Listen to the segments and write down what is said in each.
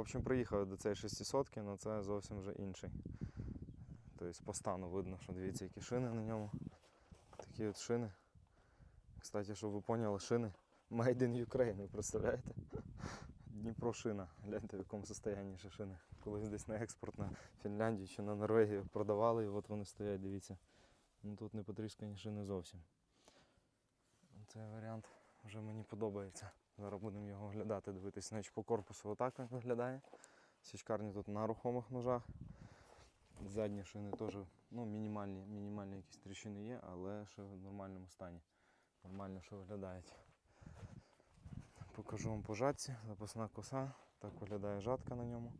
В общем, приїхав до цієї 600 але це зовсім вже інший. Тобто по стану видно, що дивіться, які шини на ньому. Такі от шини. Кстати, щоб ви поняли, шини Made in Ukraine, ви представляєте? Дніпро шина. Гляньте, в якому стані ще шини. Колись десь на експорт на Фінляндію чи на Норвегію продавали, і от вони стоять, дивіться. Ну тут не потріскані шини зовсім. Цей варіант вже мені подобається. Зараз будемо його оглядати, дивитися. Значить, по корпусу отак він виглядає. Січкарні тут на рухомих ножах. Задні шини теж ну, мінімальні, мінімальні якісь тріщини є, але ще в нормальному стані. Нормально, що виглядають. Покажу вам по жатці, запасна коса. Так виглядає жатка на ньому.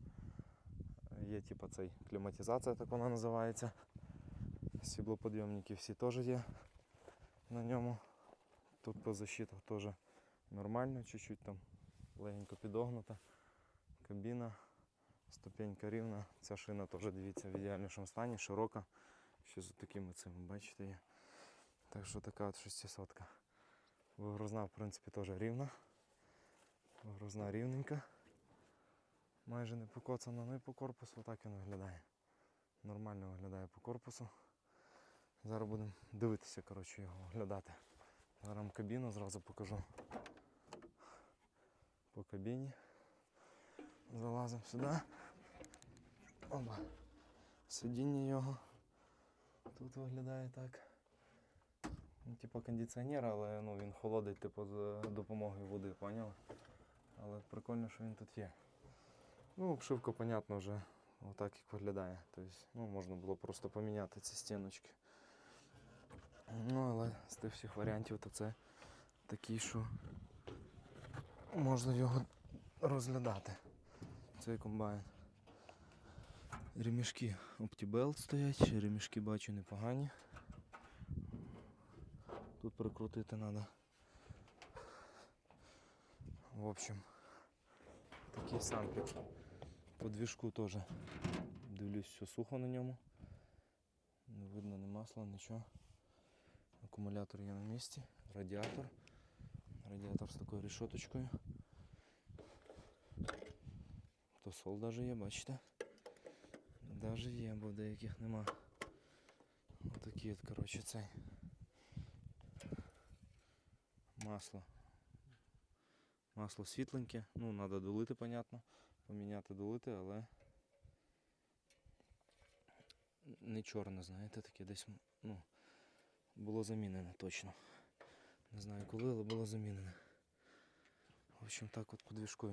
Є типу цей кліматизація, так вона називається. Сіблоподйомники всі теж є на ньому. Тут по защитах теж нормально, чуть-чуть там легенько підогнута. Кабіна, ступенька рівна. Ця шина теж дивіться в ідеальнішому стані, широка. Ще з такими цими, бачите, є. Так що така от 600. -ка. Вигрузна, в принципі, теж рівна. Вигрузна рівненька. Майже не покоцана, ну і по корпусу так він виглядає. Нормально виглядає по корпусу. Зараз будемо дивитися, коротше, його оглядати. Зараз кабіну зразу покажу. По кабіні. Залазимо сюди. Оба. Сидіння його. Тут виглядає так. Ну, типу кондиціонер, але ну, він холодить типу, за допомогою води, поняли? Але прикольно, що він тут є. Ну, обшивка, понятно, вже отак як виглядає. Тобто, ну, можна було просто поміняти ці стіночки. Ну, але з тих всіх варіантів, то це такий, що можна його розглядати. Цей комбайн. Ремішки OptiBelt стоять, ремішки бачу непогані. Тут прикрутити треба. В общем, такий самплік. По двіжку теж. Дивлюсь, все сухо на ньому. Не видно ні масла, нічого. Акумулятор є на місці, радіатор. Радіатор з такою решеточкою. Тосол навіть є, бачите? Навіть є, бо в деяких нема. Отакий от, коротше, цей. Масло. Масло світленьке. Ну, треба долити, понятно. Поміняти долити, але не чорне, знаєте, таке десь ну, було замінене точно. Не знаю коли, але була замінена. В общем, так от подвіжкою.